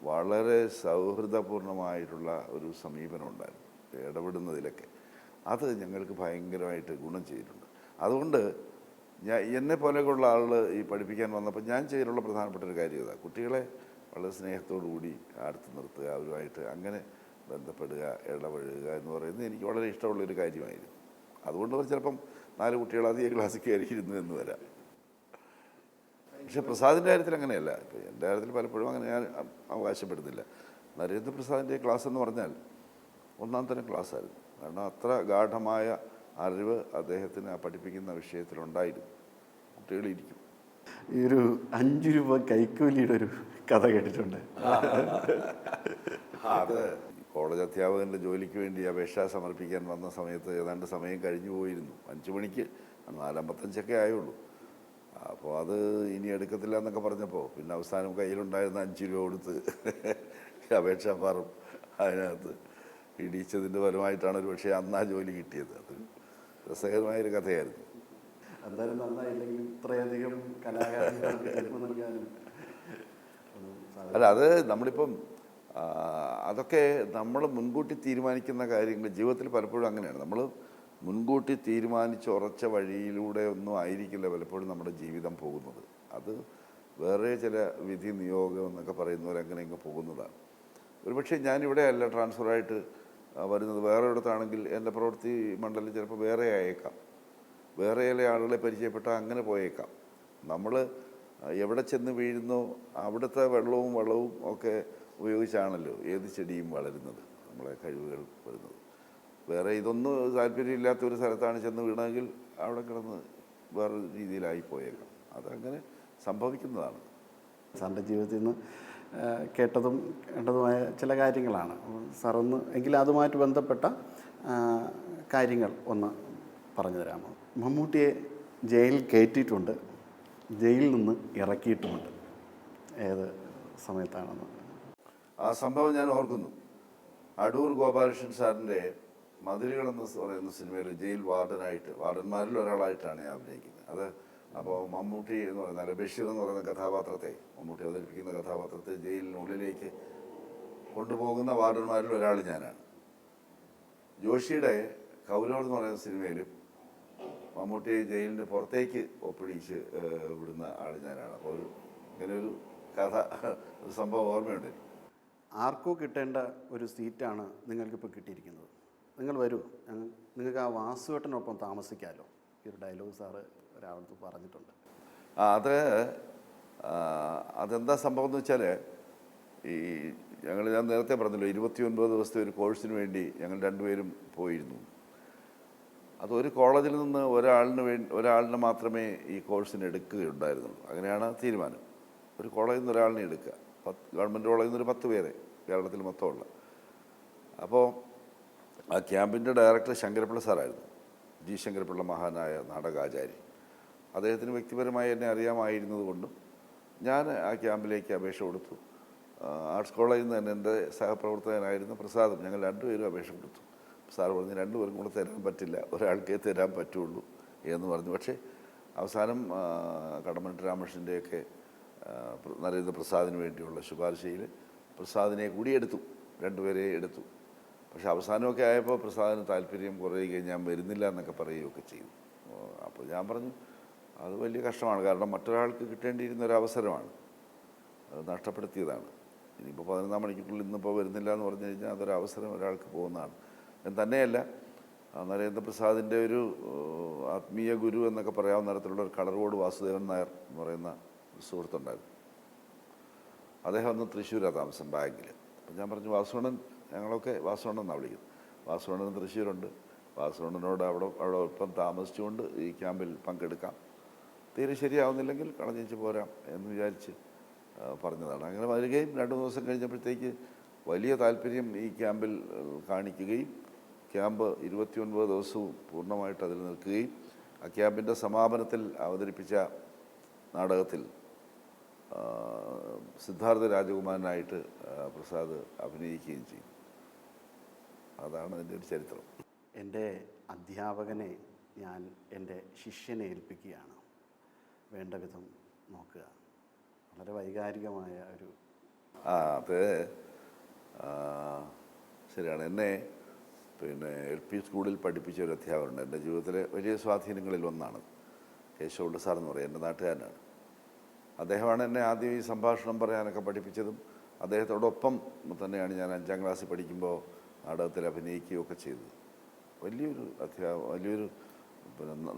വളരെ സൗഹൃദപൂർണമായിട്ടുള്ള ഒരു സമീപനം ഉണ്ടായിരുന്നു ഇടപെടുന്നതിലൊക്കെ. അത് ഞങ്ങൾക്ക് ഭയങ്കരമായിട്ട് ഗുണം ചെയ്തിട്ടുണ്ട്. അതുകൊണ്ട് ഞാൻ എന്നെ പോലെയൊക്കെയുള്ള ആളുകൾ ഈ പഠിപ്പിക്കാൻ വന്നപ്പോൾ ഞാൻ ചെയ്തിട്ടുള്ള പ്രധാനപ്പെട്ട ഒരു കാര്യം ഇതാണ് കുട്ടികളെ വളരെ സ്നേഹത്തോടു കൂടി അടുത്ത് നിർത്തുക അവരുമായിട്ട് അങ്ങനെ ബന്ധപ്പെടുക ഇടപഴകുക എന്ന് പറയുന്നത് എനിക്ക് വളരെ ഇഷ്ടമുള്ളൊരു കാര്യമായിരുന്നു. അതുകൊണ്ട് ചിലപ്പം നാല് കുട്ടികൾ അധികം ക്ലാസ്സിൽ കയറിയിരുന്നു എന്ന് വരാം. പക്ഷേ പ്രസാദിന്റെ കാര്യത്തിൽ അങ്ങനെയല്ല. ഇപ്പോൾ എന്റെ കാര്യത്തിൽ പലപ്പോഴും അങ്ങനെ ഞാൻ അവകാശപ്പെടുന്നില്ല. നരേന്ദ്രപ്രസാദിന്റെ ക്ലാസ് എന്ന് പറഞ്ഞാൽ ഒന്നാം തരം ക്ലാസ്സായിരുന്നു. കാരണം അത്ര ഗാഠമായ അറിവ് അദ്ദേഹത്തിന് ആ പഠിപ്പിക്കുന്ന വിഷയത്തിലുണ്ടായിരുന്നു. കുട്ടികളിരിക്കും. ഈ ഒരു അഞ്ച് രൂപ കൈക്കൂലിയുടെ ഒരു കഥ കേട്ടിട്ടുണ്ട്. അത് കോളേജ് അധ്യാപകന്റെ ജോലിക്ക് വേണ്ടി അപേക്ഷ സമർപ്പിക്കാൻ വന്ന സമയത്ത് ഏതാണ്ട് സമയം കഴിഞ്ഞു പോയിരുന്നു. അഞ്ച് മണിക്ക് നാലമ്പത്തഞ്ചൊക്കെ ആയുള്ളൂ. അപ്പോൾ അത് ഇനി എടുക്കത്തില്ല എന്നൊക്കെ പറഞ്ഞപ്പോൾ പിന്നെ അവസാനം കയ്യിലുണ്ടായിരുന്ന അഞ്ച് രൂപ കൊടുത്ത് അപേക്ഷ ഫാറും അതിനകത്ത് ഇടിച്ചതിന്റെ ഫലമായിട്ടാണ് ഒരു പക്ഷേ അന്ന് ആ ജോലി കിട്ടിയത്. അത് രസകരമായൊരു കഥയായിരുന്നു. എന്തായാലും നന്നായില്ലെങ്കിൽ ഇത്രയധികം കലാകാരന്മാർക്ക് ജന്മം നൽകാനും ഒന്നും അല്ല അത് നമ്മളിപ്പം അതൊക്കെ നമ്മൾ മുൻകൂട്ടി തീരുമാനിക്കുന്ന കാര്യങ്ങൾ ജീവിതത്തിൽ പലപ്പോഴും അങ്ങനെയാണ്. നമ്മൾ മുൻകൂട്ടി തീരുമാനിച്ച് ഉറച്ച വഴിയിലൂടെ ഒന്നും ആയിരിക്കില്ല പലപ്പോഴും നമ്മുടെ ജീവിതം പോകുന്നത്. അത് വേറെ ചില വിധി നിയോഗം എന്നൊക്കെ പറയുന്നവരങ്ങനെയൊക്കെ പോകുന്നതാണ്. ഒരുപക്ഷെ ഞാനിവിടെ അല്ല ട്രാൻസ്ഫറായിട്ട് വരുന്നത് വേറെ ഇടത്താണെങ്കിൽ എന്റെ പ്രവൃത്തി മണ്ഡലം ചിലപ്പോൾ വേറെ ആയേക്കാം. വേറെ ചില ആളുകളെ പരിചയപ്പെട്ടാൽ അങ്ങനെ പോയേക്കാം. നമ്മൾ എവിടെ ചെന്ന് വീഴുന്നോ അവിടുത്തെ വെള്ളവും വളവും ഒക്കെ ഉപയോഗിച്ചാണല്ലോ ഏത് ചെടിയും വളരുന്നത് നമ്മളെ കഴിവുകൾ വരുന്നത്. വേറെ ഇതൊന്നും താല്പര്യമില്ലാത്ത ഒരു സ്ഥലത്താണ് ചെന്ന് വീണെങ്കിൽ അവിടെ കിടന്ന് വേറൊരു രീതിയിലായി പോയേക്കാം. അതങ്ങനെ സംഭവിക്കുന്നതാണ്. സാറിന്റെ ജീവിതത്തിൽ നിന്ന് കേട്ടതും കേട്ടതുമായ ചില കാര്യങ്ങളാണ്. സാറൊന്ന് എങ്കിലും അതുമായിട്ട് ബന്ധപ്പെട്ട കാര്യങ്ങൾ ഒന്ന് പറഞ്ഞു തരാമോ? മമ്മൂട്ടിയെ ജയിലിൽ കയറ്റിയിട്ടുണ്ട്. ജയിലിൽ നിന്ന് ഇറക്കിയിട്ടുമുണ്ട്. ഏത് സമയത്താണെന്ന്. ആ സംഭവം ഞാൻ ഓർക്കുന്നു. അടൂർ ഗോപാലകൃഷ്ണൻ സാറിന്റെ മതിലുകൾ എന്ന് പറയുന്ന സിനിമയിൽ ജയിൽ വാർഡനായിട്ട് വാർഡന്മാരിൽ ഒരാളായിട്ടാണ് ഞാൻ അഭിനയിക്കുന്നത്. അത് അപ്പോൾ മമ്മൂട്ടി എന്ന് പറയുന്ന ബഷീർ എന്ന് പറയുന്ന കഥാപാത്രത്തെ മമ്മൂട്ടി അവതരിപ്പിക്കുന്ന കഥാപാത്രത്തെ ജയിലിനുള്ളിലേക്ക് കൊണ്ടുപോകുന്ന വാർഡന്മാരിൽ ഒരാൾ ഞാനാണ്. ജോഷിയുടെ കൗരവർ എന്ന് പറയുന്ന സിനിമയിലും മമ്മൂട്ടി ജയിലിന്റെ പുറത്തേക്ക് ഒപ്പിടിച്ച് വിടുന്ന ആൾ ഞാനാണ്. അപ്പോൾ ഒരു ഇങ്ങനെ ഒരു കഥ ഒരു സംഭവം ഓർമ്മയുണ്ട്. ആർക്കോ കിട്ടേണ്ട ഒരു സീറ്റാണ് നിങ്ങൾക്കിപ്പോൾ കിട്ടിയിരിക്കുന്നത്. നിങ്ങൾ വരൂ നിങ്ങൾക്ക് ആ വാസുവേട്ടനൊപ്പം താമസിക്കാമല്ലോ ഈ ഒരു ഡയലോഗ് സാറ് ഒരാളത്ത് പറഞ്ഞിട്ടുണ്ട്. അത് അതെന്താ സംഭവം എന്ന് വെച്ചാൽ ഈ ഞങ്ങൾ ഞാൻ നേരത്തെ പറഞ്ഞല്ലോ ഇരുപത്തിയൊൻപത് ദിവസത്തെ ഒരു കോഴ്സിന് വേണ്ടി ഞങ്ങൾ രണ്ടുപേരും പോയിരുന്നു. അത് ഒരു കോളേജിൽ നിന്ന് ഒരാളിന് വേണ്ടി ഒരാളിനെ മാത്രമേ ഈ കോഴ്സിന് എടുക്കുകയുണ്ടായിരുന്നുള്ളൂ. അങ്ങനെയാണ് തീരുമാനം. ഒരു കോളേജിൽ നിന്ന് ഒരാളിനെ എടുക്കുക. പത്ത് ഗവൺമെന്റ് കോളേജിൽ നിന്ന് ഒരു പത്ത് പേരെ കേരളത്തിൽ മൊത്തമുള്ള. അപ്പോൾ ആ ക്യാമ്പിന്റെ ഡയറക്ടർ ശങ്കരപ്പിള്ള സാറായിരുന്നു. ജി. ശങ്കരപ്പിള്ള മഹാനായ നാടകാചാരി. അദ്ദേഹത്തിന് വ്യക്തിപരമായി എന്നെ അറിയാമായിരുന്നത് കൊണ്ടും ഞാൻ ആ ക്യാമ്പിലേക്ക് അപേക്ഷ കൊടുത്തു. ആർട്സ് കോളേജിൽ നിന്ന് തന്നെ എന്റെ സഹപ്രവർത്തകനായിരുന്ന പ്രസാദും ഞങ്ങൾ രണ്ടുപേരും അപേക്ഷ കൊടുത്തു. സാർ പറഞ്ഞു രണ്ടുപേർക്കും കൂടെ തരാൻ പറ്റില്ല ഒരാൾക്കേ തരാൻ പറ്റുള്ളൂ എന്ന് പറഞ്ഞു. പക്ഷേ അവസാനം ആ, കടമനിട്ട് രാമകൃഷ്ണന്റെയൊക്കെ നരേന്ദ്ര പ്രസാദിന് വേണ്ടിയുള്ള ശുപാർശയിൽ പ്രസാദിനെ കൂടി എടുത്തു രണ്ടുപേരെ എടുത്തു. പക്ഷേ അവസാനമൊക്കെ ആയപ്പോൾ പ്രസാദിന് താല്പര്യം കുറയുകയും ഞാൻ വരുന്നില്ല എന്നൊക്കെ പറയുകയൊക്കെ ചെയ്തു. അപ്പോൾ ഞാൻ പറഞ്ഞു അത് വലിയ കഷ്ടമാണ്. കാരണം മറ്റൊരാൾക്ക് കിട്ടേണ്ടിയിരുന്ന ഒരു അവസരമാണ്. അത് നഷ്ടപ്പെടുത്തിയതാണ്. ഇനിയിപ്പോൾ പതിനൊന്നാം മണിക്കൂറിൽ ഇന്നിപ്പോൾ വരുന്നില്ല എന്ന് പറഞ്ഞു കഴിഞ്ഞാൽ അതൊരു അവസരം ഒരാൾക്ക് പോകുന്നതാണ്. തന്നെയല്ല നരേന്ദ്രപ്രസാദിന്റെ ഒരു ആത്മീയ ഗുരു എന്നൊക്കെ പറയാവുന്ന തരത്തിലുള്ള ഒരു കളറോട് വാസുദേവൻ നായർ എന്ന് പറയുന്ന സുഹൃത്തുണ്ടായിരുന്നു. അദ്ദേഹം അന്ന് തൃശ്ശൂരാണ് താമസം ബാങ്കിൽ അപ്പം ഞാൻ പറഞ്ഞു വാസുവണ്ണൻ ഞങ്ങളൊക്കെ വാസുവണ്ണൻ എന്നാണ് വിളിക്കുന്നത്. വാസുവണ്ണൻ തൃശ്ശൂരുണ്ട്. വാസുവണ്ണനോട് അവിടെ അവിടെ ഒപ്പം താമസിച്ചുകൊണ്ട് ഈ ക്യാമ്പിൽ പങ്കെടുക്കാം. തീരെ ശരിയാവുന്നില്ലെങ്കിൽ കളഞ്ഞിച്ച് പോരാം എന്ന് വിചാരിച്ച് പറഞ്ഞതാണ്. അങ്ങനെ വരികയും രണ്ട് ദിവസം കഴിഞ്ഞപ്പോഴത്തേക്ക് വലിയ താല്പര്യം ഈ ക്യാമ്പിൽ കാണിക്കുകയും ക്യാമ്പ് ഇരുപത്തിയൊൻപത് ദിവസവും പൂർണമായിട്ട് അതിൽ നിൽക്കുകയും ആ ക്യാമ്പിന്റെ സമാപനത്തിൽ അവതരിപ്പിച്ച നാടകത്തിൽ സിദ്ധാർത്ഥ രാജകുമാരനായിട്ട് പ്രസാദ് അഭിനയിക്കുകയും ചെയ്യും അതാണ് അതിന്റെ ഒരു ചരിത്രം. എന്റെ അധ്യാപകനെ ഞാൻ എന്റെ ശിഷ്യനെ ഏൽപ്പിക്കുകയാണ്. വേണ്ട വിധം നോക്കുക. വളരെ വൈകാരികമായ ഒരു ആ അത് ശരിയാണ്. എന്നെ പിന്നെ എൽ പി സ്കൂളിൽ പഠിപ്പിച്ച ഒരു അധ്യാപകനുണ്ട് എന്റെ ജീവിതത്തിലെ വലിയ സ്വാധീനങ്ങളിൽ ഒന്നാണ് കേശവുണ്ട് സാർ എന്ന് പറയും എന്റെ നാട്ടുകാരനാണ്. അദ്ദേഹമാണ് എന്നെ ആദ്യം ഈ സംഭാഷണം പറയാനൊക്കെ പഠിപ്പിച്ചതും അദ്ദേഹത്തോടൊപ്പം തന്നെയാണ് ഞാൻ അഞ്ചാം ക്ലാസ്സിൽ പഠിക്കുമ്പോൾ നാടകത്തിൽ അഭിനയിക്കുകയൊക്കെ ചെയ്തത്. വലിയൊരു അധ്യാപ വലിയൊരു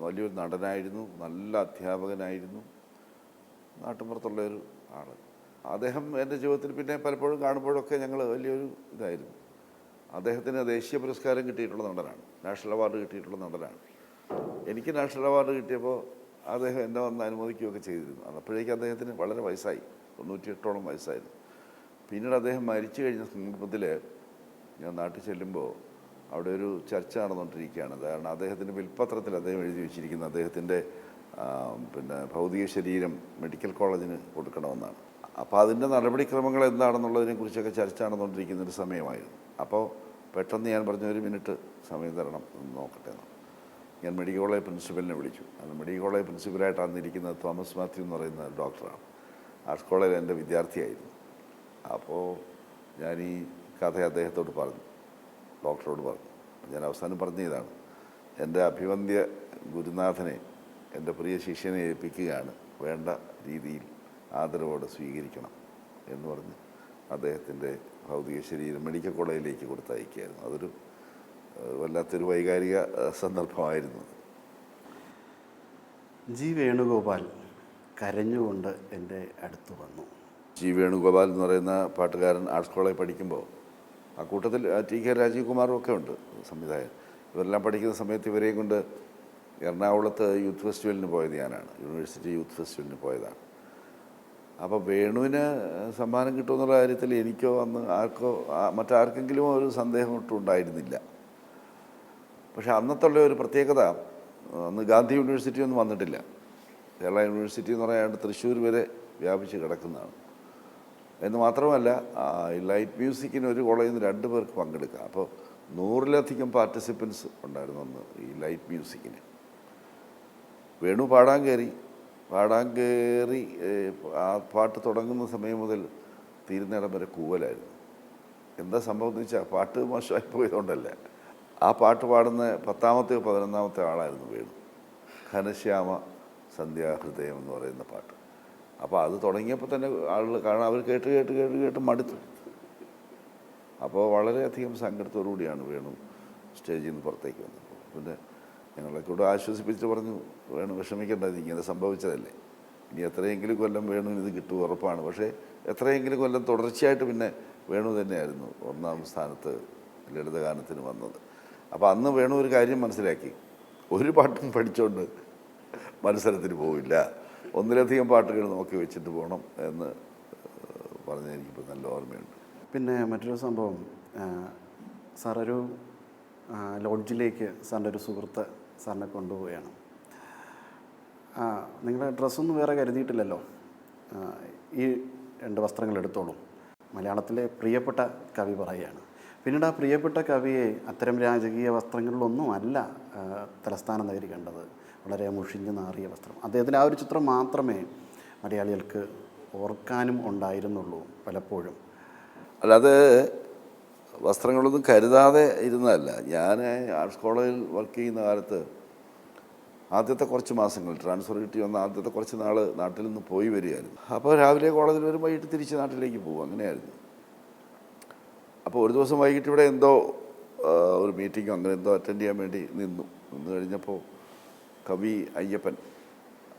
വലിയൊരു നടനായിരുന്നു നല്ല അധ്യാപകനായിരുന്നു നാട്ടുമ്പുറത്തുള്ള ഒരു ആൾ അദ്ദേഹം എന്റെ ജീവിതത്തിൽ പിന്നെ പലപ്പോഴും കാണുമ്പോഴൊക്കെ ഞങ്ങൾ വലിയൊരു ഇതായിരുന്നു. അദ്ദേഹത്തിന് ദേശീയ പുരസ്കാരം കിട്ടിയിട്ടുള്ള നടനാണ് നാഷണൽ അവാർഡ് കിട്ടിയിട്ടുള്ള നടനാണ്. എനിക്ക് നാഷണൽ അവാർഡ് കിട്ടിയപ്പോൾ അദ്ദേഹം എന്നെ വന്ന് അനുമോദിക്കുകയൊക്കെ ചെയ്തിരുന്നു. അപ്പോഴേക്കും അദ്ദേഹത്തിന് വളരെ വയസ്സായി തൊണ്ണൂറ്റിയെട്ടോളം വയസ്സായിരുന്നു. പിന്നീട് അദ്ദേഹം മരിച്ചു കഴിഞ്ഞ സന്ദർഭത്തിൽ ഞാൻ നാട്ടിൽ ചെല്ലുമ്പോൾ അവിടെ ഒരു ചർച്ച നടന്നുകൊണ്ടിരിക്കുകയാണ്. കാരണം അദ്ദേഹത്തിന്റെ വിൽപ്പത്രത്തിൽ അദ്ദേഹം എഴുതി വെച്ചിരിക്കുന്ന അദ്ദേഹത്തിന്റെ പിന്നെ ഭൗതിക ശരീരം മെഡിക്കൽ കോളേജിന് കൊടുക്കണമെന്നാണ്. അപ്പോൾ അതിന്റെ നടപടിക്രമങ്ങൾ എന്താണെന്നുള്ളതിനെ കുറിച്ചൊക്കെ ചർച്ച നടന്നുകൊണ്ടിരിക്കുന്ന ഒരു സമയമായിരുന്നു. അപ്പോൾ പെട്ടെന്ന് ഞാൻ പറഞ്ഞു ഒരു മിനിറ്റ് സമയം തരണം എന്ന് നോക്കട്ടെ എന്ന്. ഞാൻ മെഡിക്കൽ കോളേജ് പ്രിൻസിപ്പലിനെ വിളിച്ചു. അത് മെഡിക്കൽ കോളേജ് പ്രിൻസിപ്പലായിട്ട് അന്നിരിക്കുന്നത് തോമസ് മാത്യു എന്ന് പറയുന്ന ഡോക്ടറാണ്. ആർട്സ് കോളേജിൽ എന്റെ വിദ്യാർത്ഥിയായിരുന്നു. അപ്പോൾ ഞാൻ ഈ കഥ അദ്ദേഹത്തോട് പറഞ്ഞു. ഡോക്ടറോട് പറഞ്ഞു. ഞാൻ അവസാനം പറഞ്ഞ ഇതാണ്. എന്റെ അഭിവന്ധ്യ ഗുരുനാഥനെ എന്റെ പ്രിയ ശിഷ്യനെ ഏൽപ്പിക്കുകയാണ്. വേണ്ട രീതിയിൽ ആദരവോടെ സ്വീകരിക്കണം എന്ന് പറഞ്ഞ് അദ്ദേഹത്തിന്റെ ഭൗതിക ശരീരം മെഡിക്കൽ കോളേജിലേക്ക് കൊടുത്തയക്കുകയായിരുന്നു. അതൊരു വല്ലാത്തൊരു വൈകാരിക സന്ദർഭമായിരുന്നു. ജി വേണുഗോപാൽ കരഞ്ഞുകൊണ്ട് എന്റെ അടുത്ത് വന്നു. ജി വേണുഗോപാൽ എന്ന് പറയുന്ന പാട്ടുകാരൻ ആർട്സ് കോളേജിൽ പഠിക്കുമ്പോൾ ആ കൂട്ടത്തിൽ ടി കെ രാജീവ് കുമാറും ഒക്കെ ഉണ്ട് സംവിധായകൻ. ഇവരെല്ലാം പഠിക്കുന്ന സമയത്ത് ഇവരെയും കൊണ്ട് എറണാകുളത്ത് യൂത്ത് ഫെസ്റ്റിവലിന് പോയത് ഞാനാണ്. യൂണിവേഴ്സിറ്റി യൂത്ത് ഫെസ്റ്റിവലിന് പോയതാണ്. അപ്പോൾ വേണുവിന് സമ്മാനം കിട്ടുമെന്നുള്ള കാര്യത്തിൽ എനിക്കോ അന്ന് ആർക്കോ മറ്റാർക്കെങ്കിലും ഒരു സന്ദേഹം ഒട്ടും ഉണ്ടായിരുന്നില്ല. പക്ഷേ അന്നത്തുള്ള ഒരു പ്രത്യേകത അന്ന് ഗാന്ധി യൂണിവേഴ്സിറ്റി ഒന്നും വന്നിട്ടില്ല. കേരള യൂണിവേഴ്സിറ്റി എന്ന് പറയാണ്ട് തൃശ്ശൂർ വരെ വ്യാപിച്ച് കിടക്കുന്നതാണ്. എന്ന് മാത്രമല്ല ഈ ലൈറ്റ് മ്യൂസിക്കിന് ഒരു കോളേജിൽ നിന്ന് രണ്ട് പേർക്ക് പങ്കെടുക്കാം. അപ്പോൾ നൂറിലധികം പാർട്ടിസിപ്പൻസ് ഉണ്ടായിരുന്നു അന്ന് ഈ ലൈറ്റ് മ്യൂസിക്കിന്. വേണു പാടാൻ കയറി. പാടാൻ കയറി ആ പാട്ട് തുടങ്ങുന്ന സമയം മുതൽ തീരുന്നിടം വരെ കൂവലായിരുന്നു. എന്താ സംഭവം എന്ന് വെച്ചാൽ പാട്ട് മോശമായി പോയതുകൊണ്ടല്ല. ആ പാട്ട് പാടുന്ന പത്താമത്തെയോ പതിനൊന്നാമത്തെ ആളായിരുന്നു വേണു. ഘനശ്യാമ സന്ധ്യാഹൃദയം എന്ന് പറയുന്ന പാട്ട്. അപ്പോൾ അത് തുടങ്ങിയപ്പോൾ തന്നെ ആളുകൾ കാരണം അവർ കേട്ട് കേട്ട് കേട്ട് കേട്ട് മടുത്തു. അപ്പോൾ വളരെയധികം സങ്കടത്തോടു കൂടിയാണ് വേണു സ്റ്റേജിൽ നിന്ന് പുറത്തേക്ക് വന്നപ്പോൾ പിന്നെ ഞങ്ങളെ കൂടെ ആശ്വസിപ്പിച്ച് പറഞ്ഞു വേണു വിഷമിക്കേണ്ട ഇത് ഇങ്ങനെ സംഭവിച്ചതല്ലേ. ഇനി എത്രയെങ്കിലും കൊല്ലം വേണുവിന് ഇത് കിട്ടും ഉറപ്പാണ്. പക്ഷേ എത്രയെങ്കിലും കൊല്ലം തുടർച്ചയായിട്ട് പിന്നെ വേണു തന്നെയായിരുന്നു ഒന്നാം സ്ഥാനത്ത് ലളിതഗാനത്തിന് വന്നത്. അപ്പോൾ അന്ന് വേണു ഒരു കാര്യം മനസ്സിലാക്കി. ഒരു പാട്ടും പഠിച്ചുകൊണ്ട് മത്സരത്തിന് പോവില്ല. ഒന്നിലധികം പാട്ടുകൾ നോക്കി വെച്ചിട്ട് പോകണം എന്ന് പറഞ്ഞ എനിക്കിപ്പോൾ നല്ല ഓർമ്മയുണ്ട്. പിന്നെ മറ്റൊരു സംഭവം സാറൊരു ലോഡ്ജിലേക്ക് സാറിന്റെ ഒരു സുഹൃത്ത് സാറിനെ കൊണ്ടുപോവുകയാണ്. നിങ്ങളുടെ ഡ്രസ്സൊന്നും വേറെ കരുതിയിട്ടില്ലല്ലോ? ഈ രണ്ട് വസ്ത്രങ്ങൾ എടുത്തോളൂ. മലയാളത്തിലെ പ്രിയപ്പെട്ട കവി പറയുകയാണ്. പിന്നീട് ആ പ്രിയപ്പെട്ട കവിയെ അത്തരം രാജകീയ വസ്ത്രങ്ങളിലൊന്നും അല്ല തലസ്ഥാന നഗരി കണ്ടത് വളരെ മുഷിഞ്ഞ് നാറിയ വസ്ത്രം. അദ്ദേഹത്തിന്റെ ആ ഒരു ചിത്രം മാത്രമേ മലയാളികൾക്ക് ഓർക്കാനും ഉണ്ടായിരുന്നുള്ളൂ പലപ്പോഴും. അല്ലാതെ വസ്ത്രങ്ങളൊന്നും കരുതാതെ ഇരുന്നതല്ല. ഞാൻ ആർട്സ് കോളേജിൽ വർക്ക് ചെയ്യുന്ന കാലത്ത് ആദ്യത്തെ കുറച്ച് മാസങ്ങൾ ട്രാൻസ്ഫർ കിട്ടി വന്ന ആദ്യത്തെ കുറച്ച് നാൾ നാട്ടിൽ നിന്ന് പോയി വരികയായിരുന്നു. അപ്പോൾ രാവിലെ കോളേജിൽ വരും വൈകിട്ട് തിരിച്ച് നാട്ടിലേക്ക് പോകും. അങ്ങനെയായിരുന്നു. അപ്പോൾ ഒരു ദിവസം വൈകിട്ട് ഇവിടെ എന്തോ ഒരു മീറ്റിംഗോ അങ്ങനെ എന്തോ അറ്റൻഡ് ചെയ്യാൻ വേണ്ടി നിന്നു. നിന്ന് കഴിഞ്ഞപ്പോൾ കവി അയ്യപ്പൻ.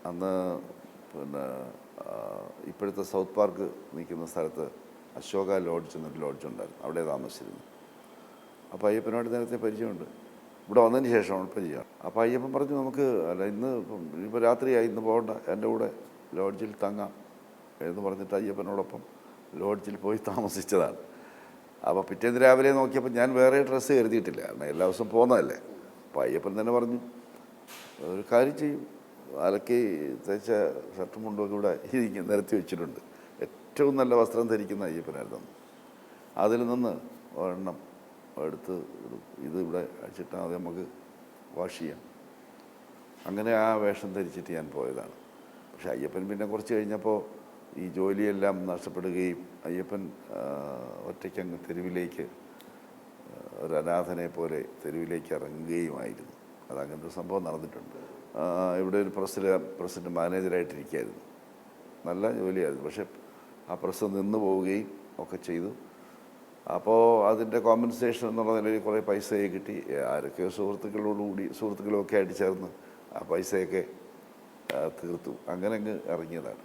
അന്ന് പിന്നെ ഇപ്പോഴത്തെ സൗത്ത് പാർക്ക് നിൽക്കുന്ന സ്ഥലത്ത് അശോക ലോഡ്ജ് എന്നൊരു ലോഡ്ജ് ഉണ്ടായിരുന്നു. അവിടെ താമസിച്ചിരുന്നു. അപ്പോൾ അയ്യപ്പനോട് നേരത്തെ പരിചയമുണ്ട്. ഇവിടെ വന്നതിന് ശേഷമാണ് പരിചയം. അപ്പോൾ അയ്യപ്പൻ പറഞ്ഞു നമുക്ക് അല്ല ഇന്ന് ഇപ്പം ഇപ്പോൾ രാത്രിയായി ഇന്ന് പോകണ്ട. എന്റെ കൂടെ ലോഡ്ജിൽ തങ്ങാം. എന്ന് പറഞ്ഞിട്ട് അയ്യപ്പനോടൊപ്പം ലോഡ്ജിൽ പോയി താമസിച്ചതാണ്. അപ്പോൾ പിറ്റേന്ന് രാവിലെ നോക്കിയപ്പോൾ ഞാൻ വേറെ ഡ്രസ്സ് കരുതിയിട്ടില്ല. കാരണം എല്ലാ ദിവസവും പോകുന്നതല്ലേ. അപ്പോൾ അയ്യപ്പൻ തന്നെ പറഞ്ഞു ഒരു കാര്യം ചെയ്യും. അലക്കി തയ്ച്ച ഷർട്ടും മുണ്ടൊക്കെ ഇവിടെ ഇരിക്കും നിരത്തി വെച്ചിട്ടുണ്ട്. ഏറ്റവും നല്ല വസ്ത്രം ധരിക്കുന്ന അയ്യപ്പനായിരുന്നു. അതിൽ നിന്ന് ഒരെണ്ണം എടുത്ത് ഇത് ഇവിടെ അടിച്ചിട്ടാൽ അത് നമുക്ക് വാഷ് ചെയ്യാം. അങ്ങനെ ആ വേഷം ധരിച്ചിട്ട് ഞാൻ പോയതാണ്. പക്ഷെ അയ്യപ്പൻ പിന്നെ കുറച്ച് കഴിഞ്ഞപ്പോൾ ഈ ജോലിയെല്ലാം നഷ്ടപ്പെടുകയും അയ്യപ്പൻ ഒറ്റയ്ക്കങ്ങ് തെരുവിലേക്ക് ഒരു അനാഥനെ പോലെ തെരുവിലേക്ക് ഇറങ്ങുകയുമായിരുന്നു. അതങ്ങനെ ഒരു സംഭവം നടന്നിട്ടുണ്ട്. ഇവിടെ ഒരു പ്രസ്സിൽ പ്രസിഡന്റ് മാനേജറായിട്ടിരിക്കുകയായിരുന്നു നല്ല ജോലിയായിരുന്നു. പക്ഷേ ആ പ്രസ് നിന്ന് പോവുകയും ഒക്കെ ചെയ്തു. അപ്പോൾ അതിന്റെ കോമ്പൻസേഷൻ എന്നുള്ള നിലയിൽ കുറേ പൈസയെ കിട്ടി. ആരൊക്കെയോ സുഹൃത്തുക്കളോടുകൂടി സുഹൃത്തുക്കളൊക്കെ ആയിട്ട് ചേർന്ന് ആ പൈസയൊക്കെ തീർത്തു. അങ്ങനെ അങ്ങ് ഇറങ്ങിയതാണ്.